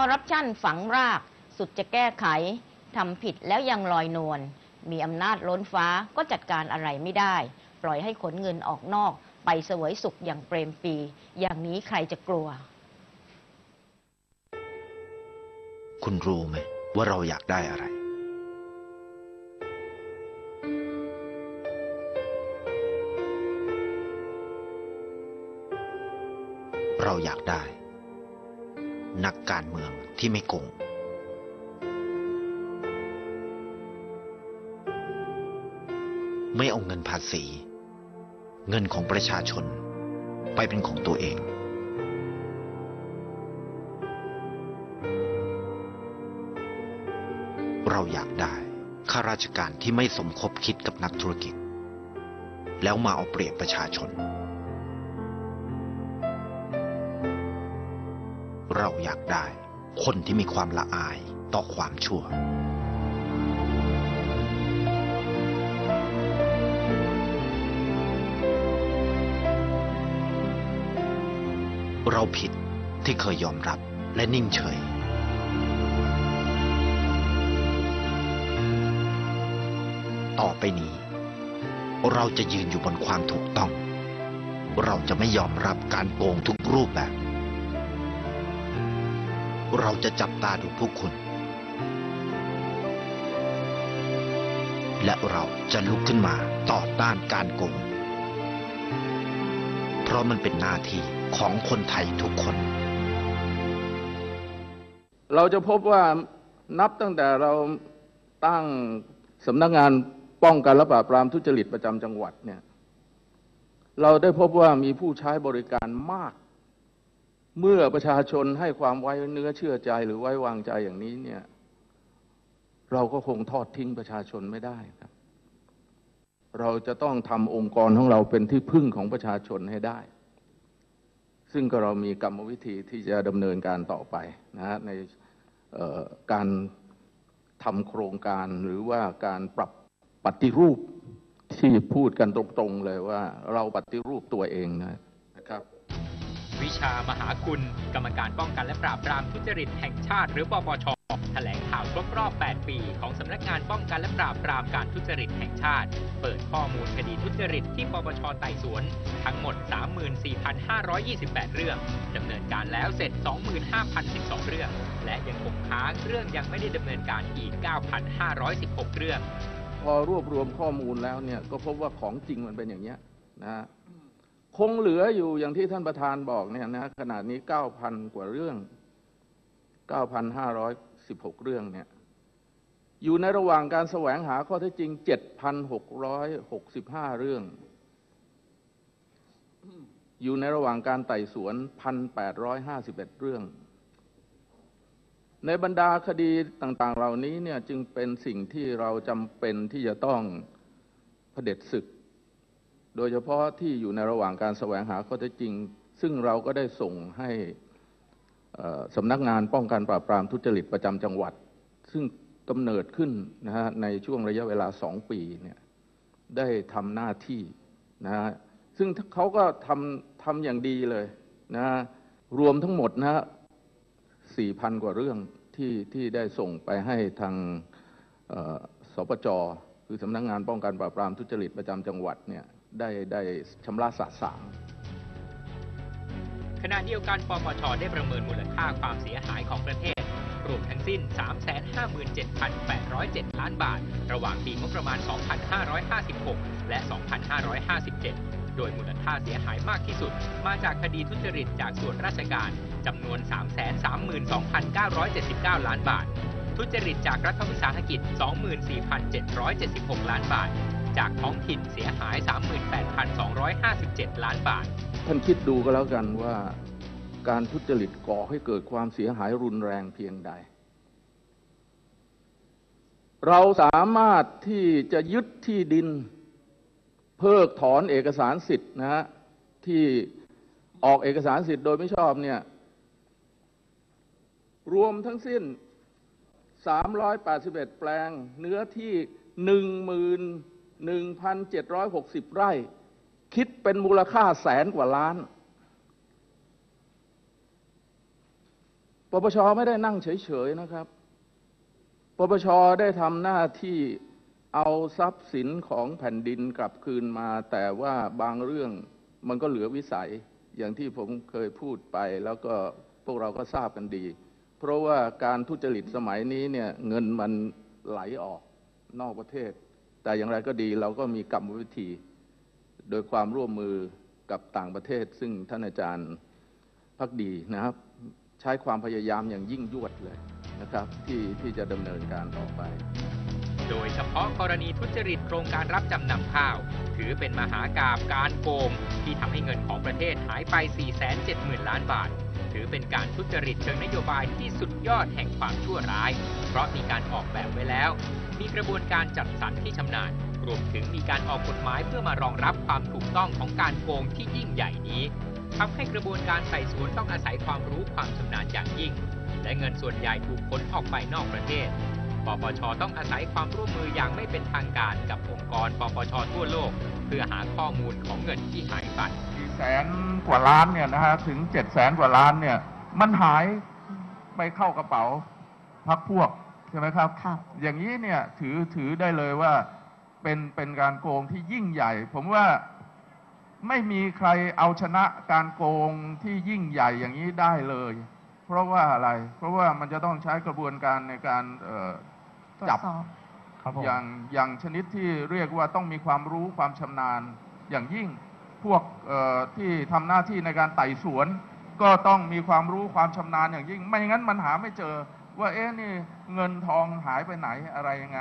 คอร์รัปชันฝังราก สุดจะแก้ไขทำผิดแล้วยังลอยนวลมีอำนาจล้นฟ้าก็จัดการอะไรไม่ได้ ปล่อยให้ขนเงินออกนอก ไปเสวยสุขอย่างเปรมปี อย่างนี้ใครจะกลัว คุณรู้ไหมว่าเราอยากได้อะไร เราอยากได้ นักการเมืองที่ไม่โกงไม่เอาเงินภาษี เงินของประชาชน ไปเป็นของตัวเอง เราอยากได้ข้าราชการที่ไม่สมคบคิดกับนักธุรกิจ แล้วมาเอาเปรียบประชาชน เราอยากได้ คนที่มีความละอายต่อความชั่ว เราผิดที่เคยยอมรับและนิ่งเฉย ต่อไปนี้ เราจะยืนอยู่บนความถูกต้อง เราจะไม่ยอมรับการโกงทุกรูปแบบ เราจะจับตาดูผู้คุณ และเราจะลุกขึ้นมาต่อต้านการโกง เพราะมันเป็นหน้าที่ของคนไทยทุกคน เราจะพบว่านับตั้งแต่เราตั้งสำนักงานป้องกันและปราบปรามทุจริตประจำจังหวัดเนี่ย เราได้พบว่ามีผู้ใช้บริการมาก เมื่อประชาชนให้ความไว้เนื้อเชื่อใจหรือไว้วางใจอย่างนี้เนี่ย เราก็คงทอดทิ้งประชาชนไม่ได้ครับ เราจะต้องทำองค์กรของเราเป็นที่พึ่งของประชาชนให้ได้ ซึ่งก็เรามีกรรมวิธีที่จะดำเนินการต่อไปนะฮะในการทำโครงการหรือว่าการปรับปฏิรูปที่พูดกันตรงๆเลยว่าเราปฏิรูปตัวเองนะ วิชามหาคุณ กรรมการป้องกันและปราบปรามทุจริตแห่งชาติหรือปปชแถลงข่าวครบรอบ 8 ปี ของสำนักงานป้องกันและปราบปรามการทุจริตแห่งชาติ เปิดข้อมูลคดีทุจริตที่ปปชไต่สวน ทั้งหมด 34,528 เรื่องดำเนินการแล้วเสร็จ 25,012 เรื่อง และยังคงค้างเรื่องยังไม่ได้ดำเนินการอีก 9,516 เรื่อง พอรวบรวมข้อมูลแล้วเนี่ยก็พบว่าของจริงมันเป็นอย่างเนี้ยนะฮะ คงเหลืออยู่อย่างที่ท่านประธานบอกเนี่ยนะขนาดนี้ 9,000 กว่าเรื่อง 9,516 เรื่องเนี่ยอยู่ในระหว่างการแสวงหาข้อเท็จจริง 7,665 เรื่อง อยู่ในระหว่างการไต่สวน 1,851 เรื่อง ในบรรดาคดีต่าง ๆ เหล่านี้เนี่ยจึงเป็นสิ่งที่เราจำเป็นที่จะต้องเผด็จศึก โดยเฉพาะที่อยู่ในระหว่างการแสวงหาข้อเท็จจริง ซึ่งเราก็ได้ส่งให้สำนักงานป้องกันปราบปรามทุจริตประจำจังหวัด ซึ่งกำเนิดขึ้นนะฮะในช่วงระยะเวลาสองปีเนี่ยได้ทำหน้าที่นะฮะซึ่งเขาก็ทำทำอย่างดีเลยนะฮะรวมทั้งหมดนะฮะสี่พันกว่าเรื่องที่ที่ได้ส่งไปให้ทางสปจคือสำนักงานป้องกันปราบปรามทุจริตประจำจังหวัดเนี่ย ได้ได้ชำระสะสางขณะเดียวกันปปชได้ประเมินมูลค่าความเสียหายของประเทศ รวมทั้งสิ้น 357,807 ล้านบาท ระหว่างปีงบประมาณ 2556 และ 2557 โดยมูลค่าเสียหายมากที่สุด มาจากคดีทุจริตจากส่วนราชการจำนวน 332,979 ล้านบาท ทุจริตจากรัฐวิสาหกิจ 24,776 ล้านบาท จากท้องถิ่นเสียหาย 38,257 ล้านบาท ท่านคิดดูก็แล้วกันว่าการทุจริตก่อให้เกิดความเสียหายรุนแรงเพียงใด เราสามารถที่จะยึดที่ดิน เพิกถอนเอกสารสิทธิ์นะฮะที่ออกเอกสารสิทธิ์โดยไม่ชอบเนี่ยรวมทั้งสิ้น 381 แปลง เนื้อที่ 1,760 ไร่ คิดเป็นมูลค่าแสนกว่าล้าน ปปชไม่ได้นั่งเฉยๆนะครับ ปปชได้ทำหน้าที่เอาทรัพย์สินของแผ่นดินกลับคืนมา แต่ว่าบางเรื่องมันก็เหลือวิสัยอย่างที่ผมเคยพูดไปแล้วก็พวกเราก็ทราบกันดี เพราะว่าการทุจริตสมัยนี้เนี่ยเงินมันไหลออกนอกประเทศ แต่อย่างไรก็ดีเราก็มีกรรมวิธี โดยความร่วมมือกับต่างประเทศ ซึ่งท่านอาจารย์พักดีนะครับ ใช้ความพยายามอย่างยิ่งยวดเลยนะครับที่ที่จะดำเนินการต่อไป โดยเฉพาะกรณีทุจริตโครงการรับจำนำข้าว ถือเป็นมหากาบการโกง ที่ทำให้เงินของประเทศหายไป 470,000 ล้านบาท ถือเป็นการทุจริตเชิงนโยบายที่สุดยอดแห่งความชั่วร้าย เพราะมีการออกแบบไว้แล้ว มีกระบวนการจัดสรรที่ชำนาญ รวมถึงมีการออกกฎหมายเพื่อมารองรับความถูกต้องของการโกงที่ยิ่งใหญ่นี้ทำให้กระบวนการไต่สวนต้องอาศัยความรู้ความชำนาญอย่างยิ่ง และเงินส่วนใหญ่ถูกพ้นออกไปนอกประเทศ ปปชต้องอาศัยความร่วมมืออย่างไม่เป็นทางการกับองค์กร ปปชทั่วโลก เพื่อหาข้อมูลของเงินที่หายไปสี่แสนกว่าล้านเนี่ยนะฮะถึงเจ็ดแสนกว่าล้านเนี่ยมันหายไปเข้ากระเป๋าพักพวก ช่ไหมครับ ค่ะ อย่างนี้เนี่ยถือถือได้เลยว่าเป็นเป็นการโกงที่ยิ่งใหญ่ ผมว่าไม่มีใครเอาชนะการโกงที่ยิ่งใหญ่อย่างนี้ได้เลย เพราะว่าอะไร เพราะว่ามันจะต้องใช้กระบวนการในการเอ่อตรวจับจสอบอย่างอย่างชนิดที่เรียกว่าต้องมีความรู้ความชำนาญ อย่างยิ่งพวกเอ่อที่ทำหน้าที่ในการไต่สวน ก็ต้องมีความรู้ความชำนาญอย่างยิ่ง ไม่งั้นมันหาไม่เจอ ว่าเอ๊ะนี่เงินทองหายไปไหนอะไรยังไง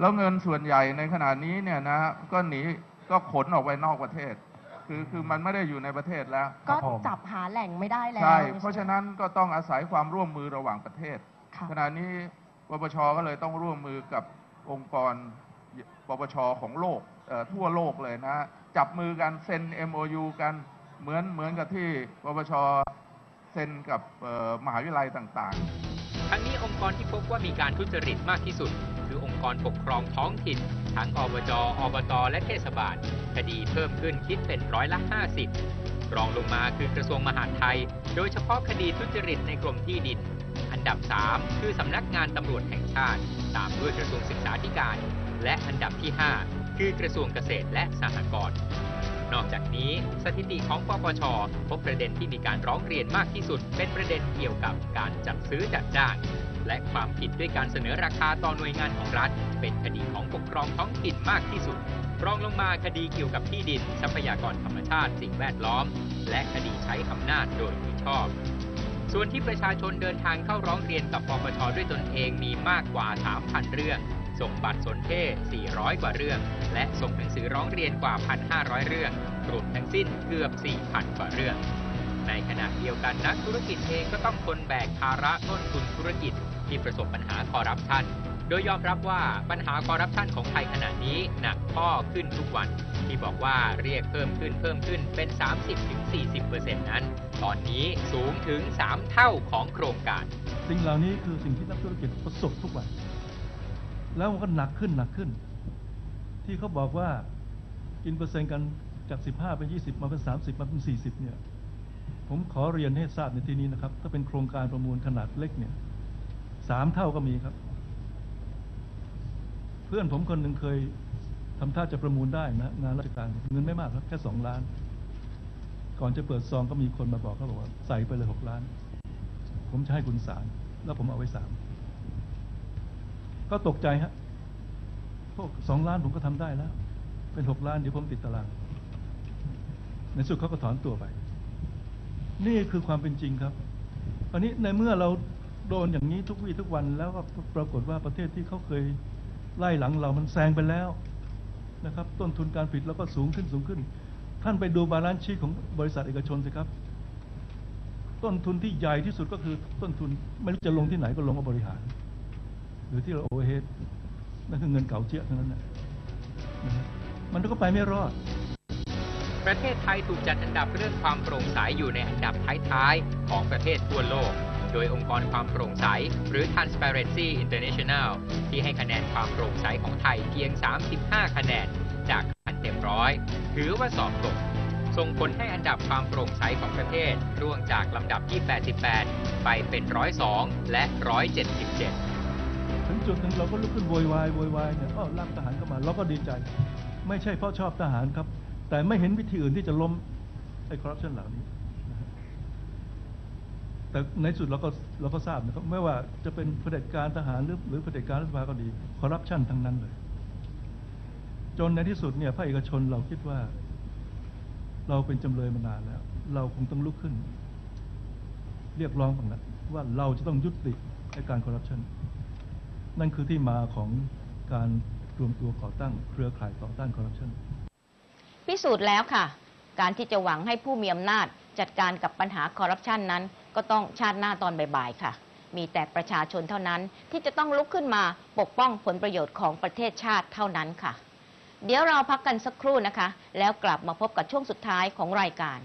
แล้วเงินส่วนใหญ่ในขณะนี้เนี่ยนะฮะก็หนีก็ขนออกไปนอกประเทศ คือคือมันไม่ได้อยู่ในประเทศแล้ว ก็จับหาแหล่งไม่ได้แล้วใช่ เพราะฉะนั้นก็ต้องอาศัยความร่วมมือระหว่างประเทศค่ะขณะนี้ปปชก็เลยต้องร่วมมือกับองค์กรปปชของโลกเอ่อทั่วโลกเลยนะฮะจับมือกันเซ็น MOU กันเหมือนเหมือนกับที่ปปชเซ็นกับเอ่อมหาวิทยาลัยต่าง ๆ ทั้งนี้องค์กรที่พบว่ามีการทุจริตมากที่สุด คือองค์กรปกครองท้องถิ่น ทั้งอบจ อบต และเทศบาล คดีเพิ่มขึ้นคิดเป็นร้อยละ 50 รองลงมาคือกระทรวงมหาดไทย โดยเฉพาะคดีทุจริตในกรมที่ดิน อันดับ 3 คือสำนักงานตำรวจแห่งชาติ ตามด้วยกระทรวงศึกษาธิการ และอันดับที่ 5 คือกระทรวงเกษตรและสหกรณ์ นอกจากนี้สถิติของปปชพบประเด็นที่มีการร้องเรียนมากที่สุด เป็นประเด็นเกี่ยวกับการจัดซื้อจัดจ้าง และความผิดด้วยการเสนอราคาต่อหน่วยงานของรัฐ เป็นคดีของปกครองท้องถิ่นมากที่สุด รองลงมาคดีเกี่ยวกับที่ดิน ทรัพยากรธรรมชาติสิ่งแวดล้อม และคดีใช้อำนาจโดยมิชอบ ส่วนที่ประชาชนเดินทางเข้าร้องเรียนกับปปชด้วยตนเองมีมากกว่า 3,000 เรื่อง ส่งบัตรสนเทศ 400 กว่าเรื่อง และส่งหนังสือร้องเรียนกว่า 1,500 เรื่อง รวมทั้งสิ้นเกือบ 4,000 กว่าเรื่อง ในขณะเดียวกันนักธุรกิจเองก็ต้องทนแบกภาระต้นทุนธุรกิจ ที่ประสบปัญหาคอร์รัปชัน โดยยอมรับว่าปัญหาคอร์รัปชันของไทยขณะนี้หนักข้อขึ้นทุกวัน ที่บอกว่าเรียกเพิ่มขึ้นเพิ่มขึ้นเป็น 30-40%นั้น ตอนนี้สูงถึง 3 เท่าของโครงการ สิ่งเหล่านี้คือสิ่งที่นักธุรกิจประสบทุกวัน แล้วมันก็หนักขึ้นหนักขึ้น ที่เขาบอกว่ากินเปอร์เซ็นต์กันจาก15เป็น20 มาเป็น 30 มาเป็น 40 เนี่ย ผมขอเรียนให้ทราบในที่นี้นะครับ ถ้าเป็นโครงการประมูลขนาดเล็กเนี่ยสามเท่าก็มีครับ เพื่อนผมคนหนึ่งเคยทำท่าจะประมูลได้นะงานราชการเงินไม่มากครับ แค่สองล้าน ก่อนจะเปิดซองก็มีคนมาบอกเขาบอกว่าใส่ไปเลยหกล้าน ผมจะให้คุณสามแล้วผมเอาไว้สาม ก็ตกใจฮะพวกสองล้านผมก็ทำได้แล้ว เป็นหกล้านเดี๋ยวผมติดตาราง ในสุดเขาก็ถอนตัวไป นี่คือความเป็นจริงครับอันนี้ในเมื่อเราโดนอย่างนี้ทุกวี่ทุกวันแล้วก็ปรากฏว่าประเทศที่เขาเคยไล่หลังเรามันแซงไปแล้วนะครับ ต้นทุนการผลิตแล้วก็สูงขึ้นสูงขึ้น ท่านไปดูบาลานซ์ชีของบริษัทเอกชนสิครับ ต้นทุนที่ใหญ่ที่สุดก็คือต้นทุนไม่รู้จะลงที่ไหนก็ลงกับบริหาร หรือที่เราโอเวอร์เฮดนั่นคือเงินเก่าเจี๊ยบเท่านั้นนะนะมันก็ไปไม่รอด ประเทศไทยถูกจัดอันดับเรื่องความโปร่งใสอยู่ในอันดับท้ายๆ ของประเทศทั่วโลก โดยองค์กรความโปร่งใส หรือ Transparency International ที่ให้คะแนนความโปร่งใสของไทยเพียง 35 คะแนน จากคะแนนเต็มร้อย ถือว่าสอบตกส่งผลให้อันดับความโปร่งใสของประเทศ ร่วงจากลำดับที่ 88 ไปเป็น 102 และ 177 จุดหนึ่งเราก็ลุกขึ้นโวยวายโวยวายเนี่ยก็ร่างทหารเข้ามาเราก็ดีใจ ไม่ใช่เพราะชอบทหารครับ แต่ไม่เห็นวิธีอื่นที่จะล้มไอ้คอร์รัปชันเหล่านี้แต่ในสุดเราก็เราก็ทราบนะครับไม่ว่าจะเป็นเผด็จการทหารหรือหรือเผด็จการรัฐบาลก็ดีคอร์รัปชันทั้งนั้นเลย จนในที่สุดเนี่ยภาคเอกชนเราคิดว่า เราเป็นจำเลยมานานแล้ว เราคงต้องลุกขึ้น เรียกร้องตรงนั้นว่าเราจะต้องยุติในการคอร์รัปชัน นั่นคือที่มาของการรวมตัวก่อตั้งเครือข่ายต่อต้านคอร์รัปชันพิสูจน์แล้วค่ะ การที่จะหวังให้ผู้มีอำนาจจัดการกับปัญหาคอร์รัปชันนั้น ก็ต้องชาติหน้าตอนบ่ายๆค่ะ มีแต่ประชาชนเท่านั้นที่จะต้องลุกขึ้นมาปกป้องผลประโยชน์ของประเทศชาติเท่านั้นค่ะ เดี๋ยวเราพักกันสักครู่นะคะ แล้วกลับมาพบกับช่วงสุดท้ายของรายการ